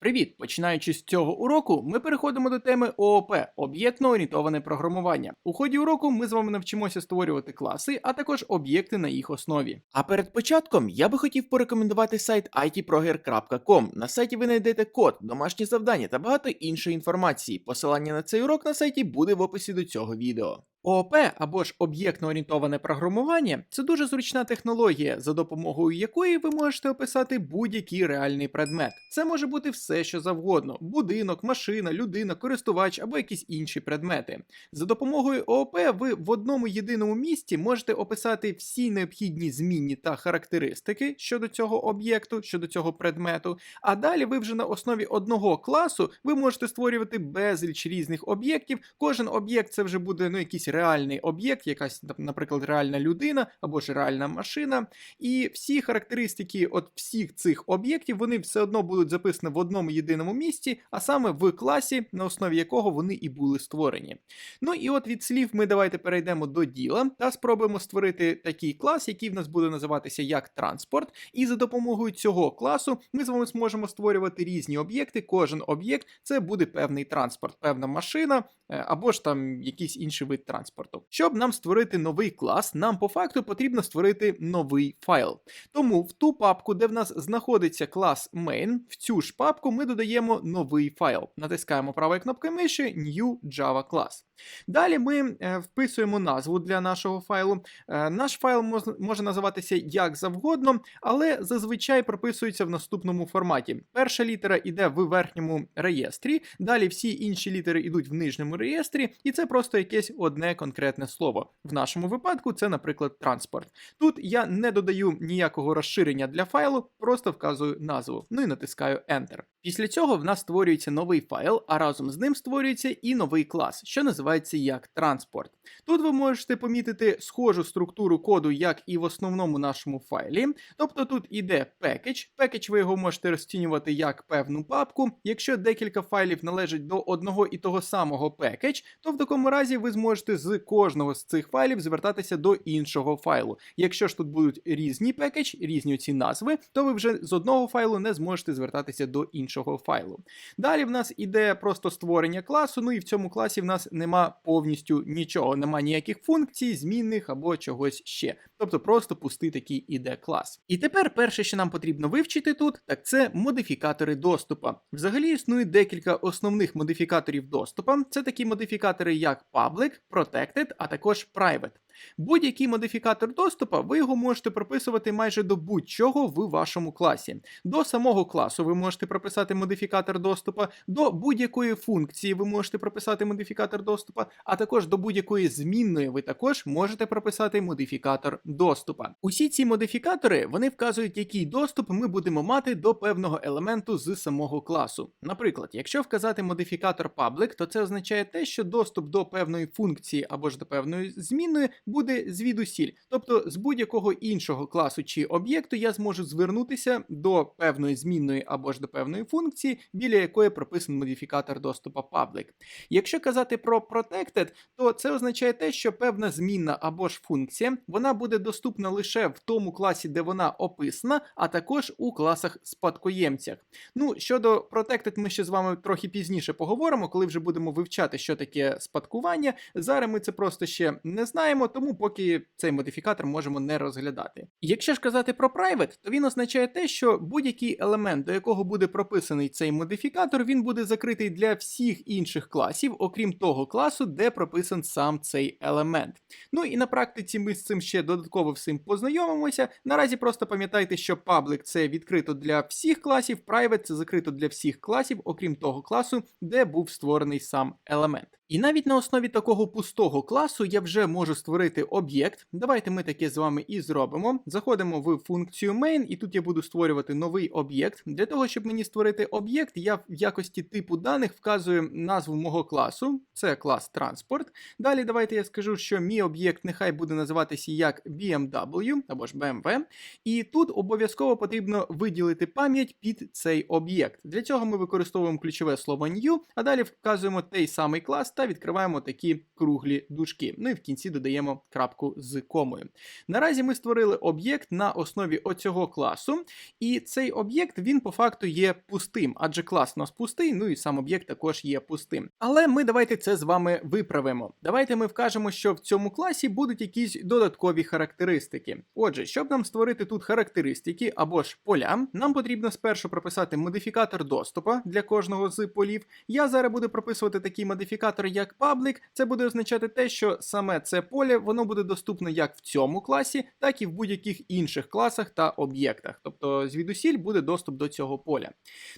Привіт! Починаючи з цього уроку, ми переходимо до теми ООП об'єктно орієнтоване програмування. У ході уроку ми з вами навчимося створювати класи, а також об'єкти на їх основі. А перед початком я би хотів порекомендувати сайт itproger.com. На сайті ви знайдете код, домашні завдання та багато іншої інформації. Посилання на цей урок на сайті буде в описі до цього відео. ООП або ж об'єктно орієнтоване програмування це дуже зручна технологія, за допомогою якої ви можете описати будь-який реальний предмет. Це може бути все, що завгодно: будинок, машина, людина, користувач або якісь інші предмети. За допомогою ООП ви в одному єдиному місці можете описати всі необхідні змінні та характеристики щодо цього об'єкту, щодо цього предмету. А далі ви вже на основі одного класу ви можете створювати безліч різних об'єктів. Кожен об'єкт це вже буде ну, якийсь реальний об'єкт, якась, наприклад, реальна людина або ж реальна машина. І всі характеристики от всіх цих об'єктів вони все одно будуть записані в одному єдиному місці, а саме в класі, на основі якого вони і були створені. Ну і от від слів ми давайте перейдемо до діла та спробуємо створити такий клас, який в нас буде називатися як транспорт. І за допомогою цього класу ми з вами зможемо створювати різні об'єкти. Кожен об'єкт це буде певний транспорт, певна машина е, або ж там якийсь інший вид транспорту. Щоб нам створити новий клас, нам по факту потрібно створити новий файл. Тому в ту папку, де в нас знаходиться клас main, в цю ж папку ми додаємо новий файл. Натискаємо правою кнопкою миші New Java Class. Далі ми е, вписуємо назву для нашого файлу. Е, наш файл може називатися як завгодно, але зазвичай прописується в наступному форматі. Перша літера йде в верхньому реєстрі, далі всі інші літери йдуть в нижньому реєстрі, і це просто якесь одне конкретне слово. В нашому випадку це, наприклад, транспорт. Тут я не додаю ніякого розширення для файлу, просто вказую назву. Ну і натискаю Enter. Після цього в нас створюється новий файл, а разом з ним створюється і новий клас, що називається як транспорт. Тут ви можете помітити схожу структуру коду, як і в основному нашому файлі. Тобто тут іде package. Package ви його можете розцінювати як певну папку. Якщо декілька файлів належать до одного і того самого package, то в такому разі ви зможете з кожного з цих файлів звертатися до іншого файлу. Якщо ж тут будуть різні package, різні ці назви, то ви вже з одного файлу не зможете звертатися до іншого файлу. Далі в нас іде просто створення класу, ну і в цьому класі в нас повністю нічого, нема ніяких функцій, змінних або чогось ще. Тобто просто пустий такий іде клас. І тепер перше, що нам потрібно вивчити тут, так це модифікатори доступу. Взагалі існує декілька основних модифікаторів доступу. Це такі модифікатори, як Public, Protected, а також Private. Будь-який модифікатор доступу, ви його можете прописувати майже до будь-чого в вашому класі. До самого класу ви можете прописати модифікатор доступу, до будь-якої функції ви можете прописати модифікатор доступу, а також до будь-якої змінної ви також можете прописати модифікатор доступу. Усі ці модифікатори вони вказують, який доступ ми будемо мати до певного елементу з самого класу. Наприклад, якщо вказати модифікатор public, то це означає те, що доступ до певної функції або ж до певної змінної буде звідусіль. Тобто з будь-якого іншого класу чи об'єкту я зможу звернутися до певної змінної або ж до певної функції, біля якої прописаний модифікатор доступу public. Якщо казати про protected, то це означає те, що певна змінна або ж функція вона буде доступна лише в тому класі, де вона описана, а також у класах спадкоємцях. Ну, щодо protected, ми ще з вами трохи пізніше поговоримо, коли вже будемо вивчати, що таке спадкування. Зараз ми це просто ще не знаємо, тому поки цей модифікатор можемо не розглядати. Якщо ж казати про private, то він означає те, що будь-який елемент, до якого буде прописаний цей модифікатор, він буде закритий для всіх інших класів, окрім того класу, де прописан сам цей елемент. Ну і на практиці ми з цим ще додатково всім познайомимося. Наразі просто пам'ятайте, що public це відкрито для всіх класів, private це закрито для всіх класів, окрім того класу, де був створений сам елемент. І навіть на основі такого пустого класу я вже можу створити об'єкт. Давайте ми таке з вами і зробимо. Заходимо в функцію main, і тут я буду створювати новий об'єкт. Для того, щоб мені створити об'єкт, я в якості типу даних вказую назву мого класу. Це клас транспорт. Далі давайте я скажу, що мій об'єкт нехай буде називатися як BMW або ж BMW. І тут обов'язково потрібно виділити пам'ять під цей об'єкт. Для цього ми використовуємо ключове слово new, а далі вказуємо той самий клас та відкриваємо такі круглі дужки. Ну і в кінці додаємо крапку з комою. Наразі ми створили об'єкт на основі оцього класу, і цей об'єкт він по факту є пустим, адже клас у нас пустий, ну і сам об'єкт також є пустим. Але ми давайте це з вами виправимо. Давайте ми вкажемо, що в цьому класі будуть якісь додаткові характеристики. Отже, щоб нам створити тут характеристики або ж поля, нам потрібно спершу прописати модифікатор доступу для кожного з полів. Я зараз буду прописувати такий модифікатор як public. Це буде означати те, що саме це поле воно буде доступно як в цьому класі, так і в будь-яких інших класах та об'єктах. Тобто звідусіль буде доступ до цього поля.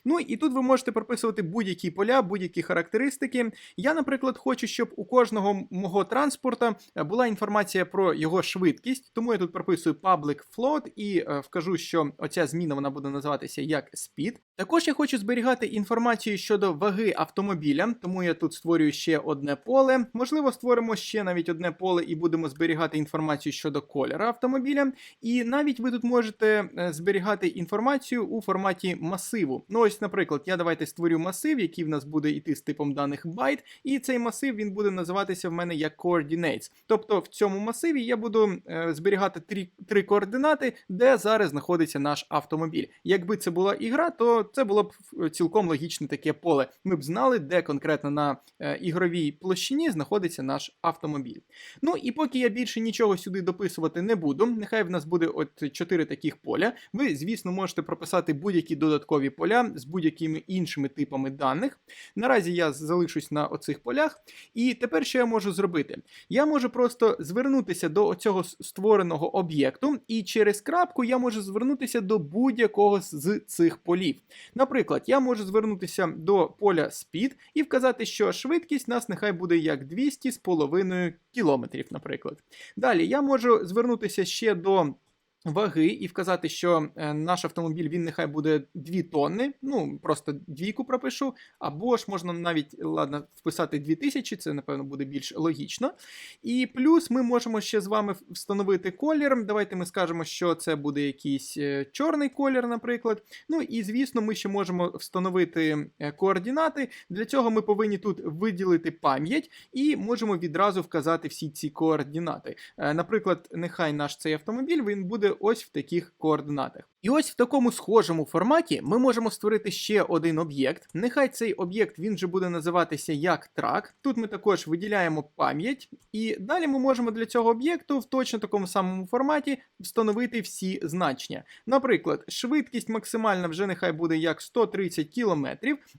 Ну і тут ви можете прописувати будь-які поля, будь-які характеристики. Я, наприклад, хочу, щоб у кожного мого транспорта е, була інформація про його швидкість, тому я тут прописую public float і е, вкажу, що оця зміна вона буде називатися як speed. Також я хочу зберігати інформацію щодо ваги автомобіля, тому я тут створюю ще одне поле. Можливо, створимо ще навіть одне поле і будемо зберігати інформацію щодо кольору автомобіля. І навіть ви тут можете е, зберігати інформацію у форматі масиву. Ну ось, наприклад, я давайте створю масив, який в нас буде йти з типом даних byte, і цей масив він буде називатися в мене як coordinates. Тобто в цьому масиві я буду е, зберігати три, три координати, де зараз знаходиться наш автомобіль. Якби це була ігра, то це було б е, цілком логічне таке поле. Ми б знали, де конкретно на е, ігровій площині знаходиться наш автомобіль. Ну і поки я більше нічого сюди дописувати не буду, нехай в нас буде от чотири таких поля. Ви, звісно, можете прописати будь-які додаткові поля з будь-якими іншими типами даних. Наразі я залишусь на оцих полях. І тепер що я можу зробити? Я можу просто звернутися до цього створеного об'єкту, і через крапку я можу звернутися до будь-якого з цих полів. Наприклад, я можу звернутися до поля speed і вказати, що швидкість нас нехай буде як 200 з половиною кілометрів, наприклад. Далі я можу звернутися ще до ваги і вказати, що е, наш автомобіль він нехай буде 2 тонни, ну просто двійку пропишу, або ж можна навіть ладно, вписати 2000, це напевно буде більш логічно. І плюс ми можемо ще з вами встановити колір. Давайте ми скажемо, що це буде якийсь е, чорний колір, наприклад. Ну і звісно, ми ще можемо встановити е, координати. Для цього ми повинні тут виділити пам'ять і можемо відразу вказати всі ці координати. Наприклад, нехай наш цей автомобіль він буде ось в таких координатах. І ось в такому схожому форматі ми можемо створити ще один об'єкт. Нехай цей об'єкт він же буде називатися як трак. Тут ми також виділяємо пам'ять, і далі ми можемо для цього об'єкту в точно такому самому форматі встановити всі значення. Наприклад, швидкість максимальна вже нехай буде як 130 км.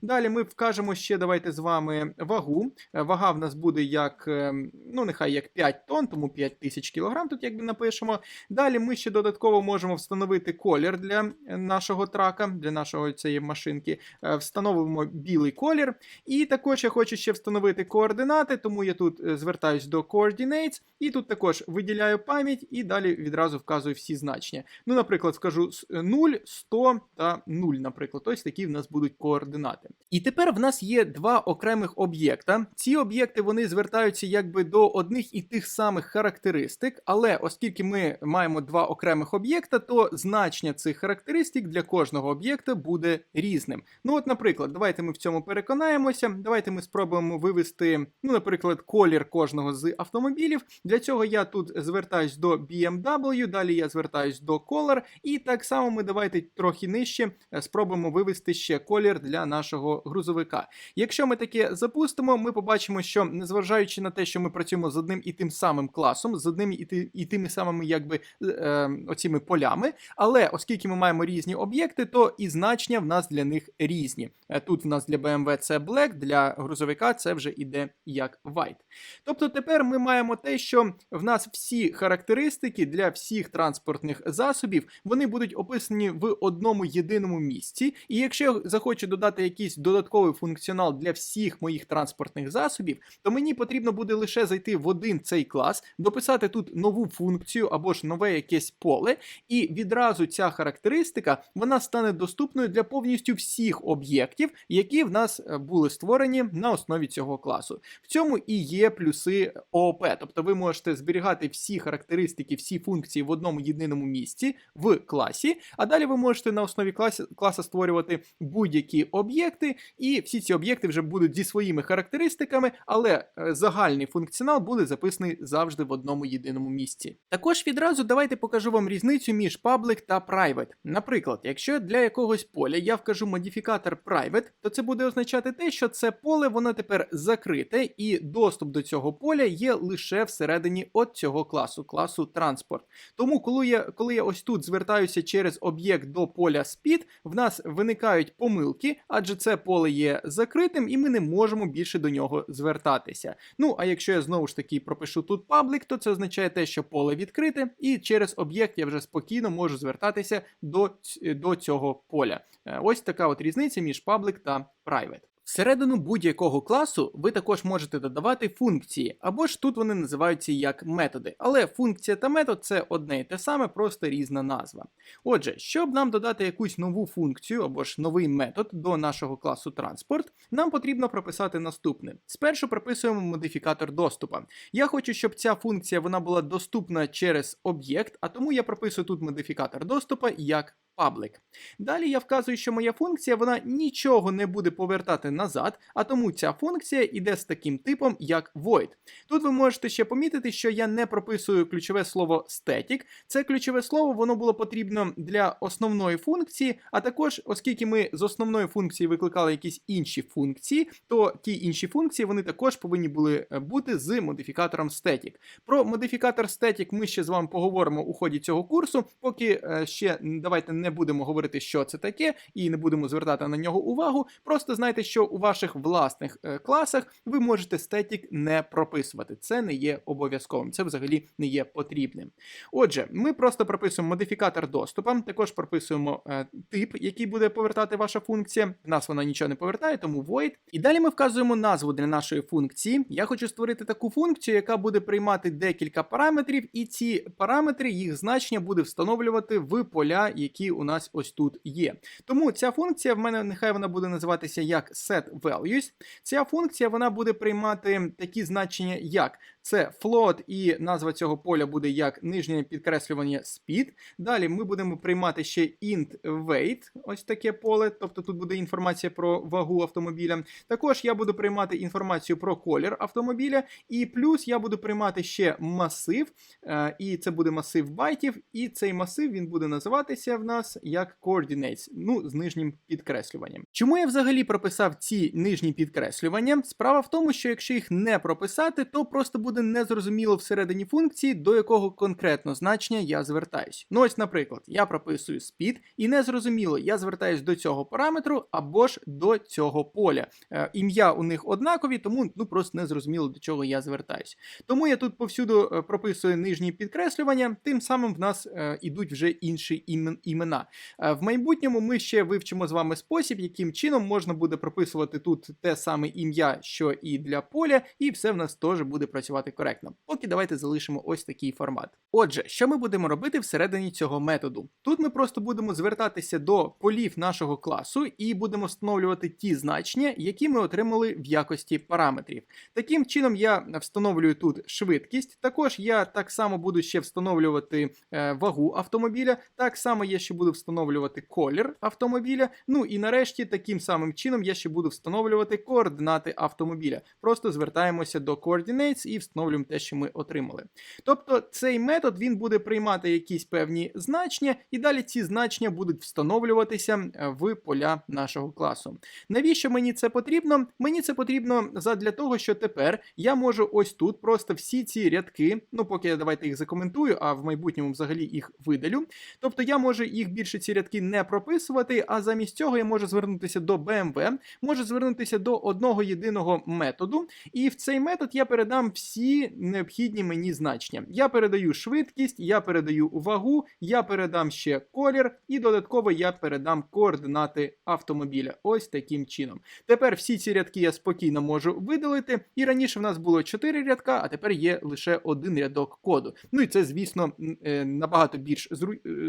Далі ми вкажемо ще давайте з вами вагу. Е, Вага в нас буде як, е, ну нехай як 5 тонн, тому 5000 кг тут якби напишемо. Далі ми ще додатково можемо встановити колір для нашого трака, для нашої цієї машинки. Е, Встановимо білий колір. І також я хочу ще встановити координати, тому я тут е, звертаюсь до Coordinates, і тут також виділяю пам'ять і далі відразу вказую всі значення. Ну, наприклад, скажу 0, 100 та 0, наприклад. Ось такі в нас будуть координати. І тепер в нас є два окремих об'єкта. Ці об'єкти вони звертаються якби до одних і тих самих характеристик, але оскільки ми маємо два окремих об'єкта, то значення цих характеристик для кожного об'єкта буде різним. Ну, от, наприклад, давайте ми в цьому переконаємося. Давайте ми спробуємо вивести, ну, наприклад, колір кожного з автомобілів. Для цього я тут звертаюсь до BMW, далі я звертаюсь до Color, і так само ми давайте трохи нижче е, спробуємо вивести ще колір для нашого грузовика. Якщо ми таке запустимо, ми побачимо, що незважаючи на те, що ми працюємо з одним і тим самим класом, з одним і, ти, і тими самими якби е, е, оціми полями, але оскільки ми маємо різні об'єкти, то і значення в нас для них різні. Е, Тут в нас для BMW це black, для грузовика це вже іде як white. Тобто тепер ми маємо те, що в нас всі характеристики для всіх транспортних засобів вони будуть описані в одному єдиному місці. І якщо я захочу додати якийсь додатковий функціонал для всіх моїх транспортних засобів, то мені потрібно буде лише зайти в один цей клас, дописати тут нову функцію або ж нове якесь поле. Поле, і відразу ця характеристика вона стане доступною для повністю всіх об'єктів, які в нас е, були створені на основі цього класу. В цьому і є плюси ООП, тобто ви можете зберігати всі характеристики, всі функції в одному єдиному місці в класі, а далі ви можете на основі класі, класа створювати будь-які об'єкти, і всі ці об'єкти вже будуть зі своїми характеристиками, але е, загальний функціонал буде записаний завжди в одному єдиному місці. Також відразу давайте покажу вам різницю між public та private. Наприклад, якщо для якогось поля я вкажу модифікатор private, то це буде означати те, що це поле воно тепер закрите, і доступ до цього поля є лише всередині от цього класу, класу транспорт. Тому, коли я коли я ось тут звертаюся через об'єкт до поля speed, в нас виникають помилки, адже це поле є закритим, і ми не можемо більше до нього звертатися. Ну а якщо я знову ж таки пропишу тут public, то це означає те, що поле відкрите, і через об'єкт я вже спокійно можу звертатися до, до цього поля. Е, Ось така от різниця між public та private. Всередину будь-якого класу ви також можете додавати функції, або ж тут вони називаються як методи. Але функція та метод це одне і те саме, просто різна назва. Отже, щоб нам додати якусь нову функцію або ж новий метод до нашого класу транспорт, нам потрібно прописати наступне. Спершу прописуємо модифікатор доступу. Я хочу, щоб ця функція вона була доступна через об'єкт, а тому я прописую тут модифікатор доступу як public. Далі я вказую, що моя функція вона нічого не буде повертати назад, а тому ця функція йде з таким типом, як void. Тут ви можете ще помітити, що я не прописую ключове слово static. Це ключове слово воно було потрібно для основної функції, а також, оскільки ми з основної функції викликали якісь інші функції, то ті інші функції вони також повинні були е, бути з модифікатором static. Про модифікатор static ми ще з вами поговоримо у ході цього курсу, поки е, ще давайте не будемо говорити, що це таке, і не будемо звертати на нього увагу. Просто знайте, що у ваших власних е, класах ви можете static не прописувати. Це не є обов'язковим, це взагалі не є потрібним. Отже, ми просто прописуємо модифікатор доступу, також прописуємо е, тип, який буде повертати ваша функція. В нас вона нічого не повертає, тому void. І далі ми вказуємо назву для нашої функції. Я хочу створити таку функцію, яка буде приймати декілька параметрів, і ці параметри, їх значення буде встановлювати в поля, які у нас ось тут є. Тому ця функція в мене нехай вона буде називатися як setValues. Ця функція вона буде приймати такі значення, як це float, і назва цього поля буде як нижнє підкреслювання speed. Далі ми будемо приймати ще int weight, ось таке поле, тобто тут буде інформація про вагу автомобіля. Також я буду приймати інформацію про колір автомобіля, і плюс я буду приймати ще масив, е, і це буде масив байтів, і цей масив він буде називатися в нас як coordinates, ну з нижнім підкреслюванням. Чому я взагалі прописав ці нижні підкреслювання? Справа в тому, що якщо їх не прописати, то просто буде незрозуміло всередині функції, до якого конкретно значення я звертаюсь. Ну ось, наприклад, я прописую speed, і незрозуміло, я звертаюсь до цього параметру або ж до цього поля. Е, ім'я у них однакові, тому ну просто незрозуміло, до чого я звертаюсь. Тому я тут повсюду е, прописую нижні підкреслювання, тим самим в нас е, ідуть вже інші імен- імена. Е, В майбутньому ми ще вивчимо з вами спосіб, яким чином можна буде прописувати тут те саме ім'я, що і для поля, і все в нас теж буде працювати коректно. Поки давайте залишимо ось такий формат. Отже, що ми будемо робити всередині цього методу? Тут ми просто будемо звертатися до полів нашого класу і будемо встановлювати ті значення, які ми отримали в якості параметрів. Таким чином, я встановлюю тут швидкість. Також я так само буду ще встановлювати е, вагу автомобіля. Так само я ще буду встановлювати колір автомобіля. Ну і нарешті, таким самим чином, я ще буду встановлювати координати автомобіля. Просто звертаємося до coordinates і встановлюємо те, що ми отримали. Тобто цей метод він буде приймати якісь певні значення, і далі ці значення будуть встановлюватися е, в поля нашого класу. Навіщо мені це потрібно? Мені це потрібно задля того, що тепер я можу ось тут просто всі ці рядки, ну поки я давайте їх закоментую, а в майбутньому взагалі їх видалю. Тобто я можу їх більше ці рядки не прописувати, а замість цього я можу звернутися до BMW, можу звернутися до одного єдиного методу, і в цей метод я передам всі всі необхідні мені значення. Я передаю швидкість, я передаю вагу, я передам ще колір, і додатково я передам координати автомобіля. Ось таким чином. Тепер всі ці рядки я спокійно можу видалити. І раніше в нас було 4 рядка, а тепер є лише один рядок коду. Ну і це, звісно, е, набагато більш е,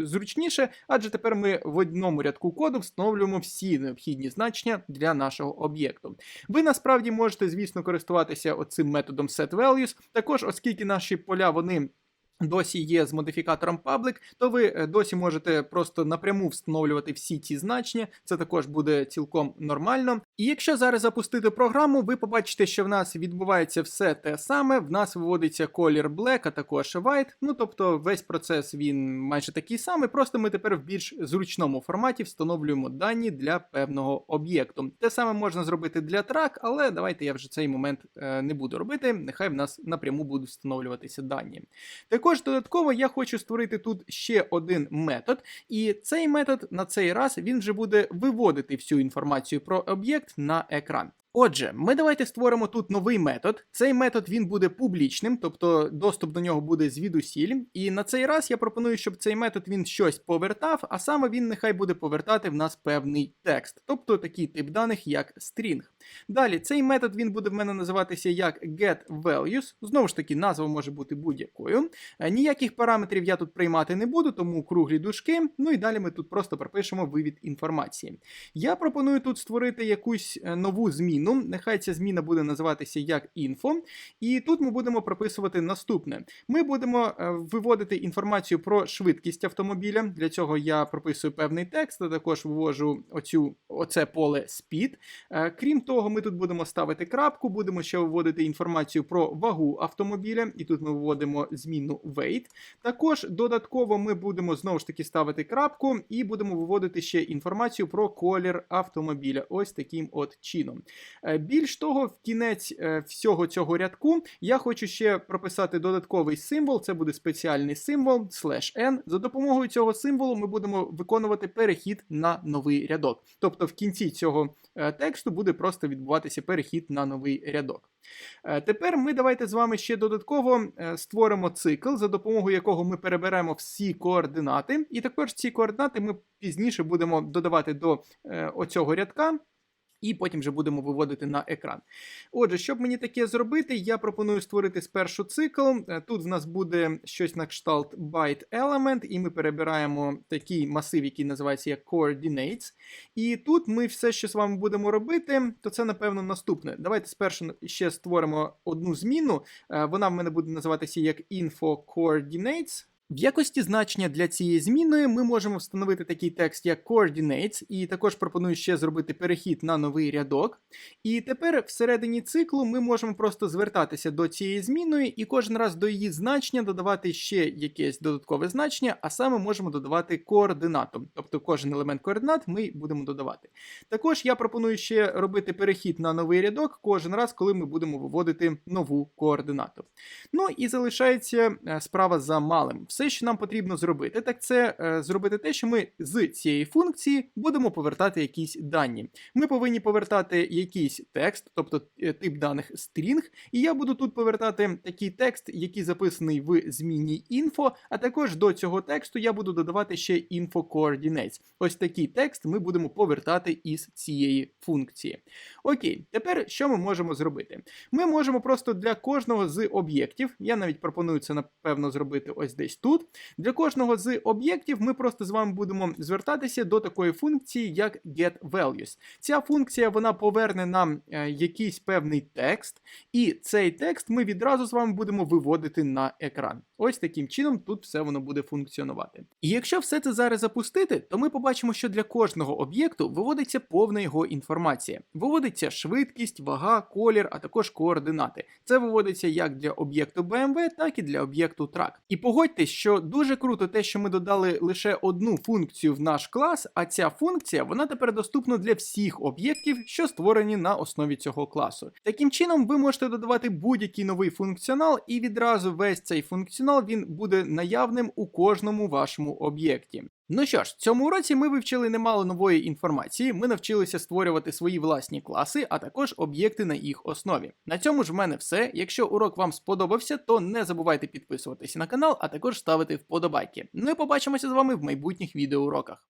зручніше, адже тепер ми в одному рядку коду встановлюємо всі необхідні значення для нашого об'єкту. Ви насправді можете, звісно, користуватися оцим методом setValues. Також, оскільки наші поля вони. Досі є з модифікатором public, то ви е, досі можете просто напряму встановлювати всі ці значення. Це також буде цілком нормально. І якщо зараз запустити програму, ви побачите, що в нас відбувається все те саме. В нас виводиться колір black, а також white. Ну тобто весь процес він майже такий самий. Просто ми тепер в більш зручному форматі встановлюємо дані для певного об'єкту. Те саме можна зробити для трак, але давайте я вже цей момент е, не буду робити. Нехай в нас напряму будуть встановлюватися дані. Також додатково я хочу створити тут ще один метод, і цей метод на цей раз він вже буде виводити всю інформацію про об'єкт на екран. Отже, ми давайте створимо тут новий метод. Цей метод він буде публічним, тобто доступ до нього буде звідусіль. І на цей раз я пропоную, щоб цей метод він щось повертав, а саме він нехай буде повертати в нас певний текст, тобто такий тип даних, як string. Далі цей метод він буде в мене називатися як getValues. Знову ж таки, назва може бути будь-якою. Е, Ніяких параметрів я тут приймати не буду, тому круглі дужки. Ну і далі ми тут просто пропишемо вивід інформації. Я пропоную тут створити якусь е, нову зміну. Нехай ця зміна буде називатися як info. І тут ми будемо прописувати наступне: ми будемо е, виводити інформацію про швидкість автомобіля. Для цього я прописую певний текст, а також вивожу оцю, оце поле speed. Е, Крім того, ми тут будемо ставити крапку, будемо ще виводити інформацію про вагу автомобіля, і тут ми виводимо зміну weight. Також додатково ми будемо знову ж таки ставити крапку і будемо виводити ще інформацію про колір автомобіля. Ось таким от чином. Е, Більш того, в кінець е, всього цього рядку я хочу ще прописати додатковий символ. Це буде спеціальний символ slash n. За допомогою цього символу ми будемо виконувати перехід на новий рядок. Тобто в кінці цього е, тексту буде просто відбуватися перехід на новий рядок. Тепер ми давайте з вами ще додатково створимо цикл, за допомогою якого ми переберемо всі координати. І також ці координати ми пізніше будемо додавати до оцього рядка. І потім вже будемо виводити на екран. Отже, щоб мені таке зробити, я пропоную створити спершу цикл. Е, Тут в нас буде щось на кшталт byte element, і ми перебираємо такий масив, який називається як coordinates. І тут ми все, що з вами будемо робити, то це, напевно, наступне. Давайте спершу ще створимо одну зміну. Е, Вона в мене буде називатися як info coordinates. В якості значення для цієї зміни ми можемо встановити такий текст, як coordinates, і також пропоную ще зробити перехід на новий рядок. І тепер всередині циклу ми можемо просто звертатися до цієї зміни і кожен раз до її значення додавати ще якесь додаткове значення, а саме можемо додавати координату. Тобто кожен елемент координат ми будемо додавати. Також я пропоную ще робити перехід на новий рядок кожен раз, коли ми будемо виводити нову координату. Ну і залишається е, справа за малим. Все, що нам потрібно зробити, так це е, зробити те, що ми з цієї функції будемо повертати якісь дані. Ми повинні повертати якийсь текст, тобто е, тип даних string, і я буду тут повертати такий текст, який записаний в зміні info, а також до цього тексту я буду додавати ще info coordinates. Ось такий текст ми будемо повертати із цієї функції. Окей, тепер що ми можемо зробити? Ми можемо просто для кожного з об'єктів, я навіть пропоную це напевно зробити ось десь тут. Для кожного з об'єктів ми просто з вами будемо звертатися до такої функції, як getValues. Ця функція вона поверне нам е, якийсь певний текст, і цей текст ми відразу з вами будемо виводити на екран. Ось таким чином тут все воно буде функціонувати. І якщо все це зараз запустити, то ми побачимо, що для кожного об'єкту виводиться повна його інформація. Виводиться швидкість, вага, колір, а також координати. Це виводиться як для об'єкту BMW, так і для об'єкту Track. І погодьтесь, що дуже круто те, що ми додали лише одну функцію в наш клас, а ця функція вона тепер доступна для всіх об'єктів, що створені на основі цього класу. Таким чином, ви можете додавати будь-який новий функціонал, і відразу весь цей функціонал функціонал він буде наявним у кожному вашому об'єкті. Ну що ж, в цьому уроці ми вивчили немало нової інформації. Ми навчилися створювати свої власні класи, а також об'єкти на їх основі. На цьому ж в мене все. Якщо урок вам сподобався, то не забувайте підписуватися на канал, а також ставити вподобайки. Ну і побачимося з вами в майбутніх відеоуроках.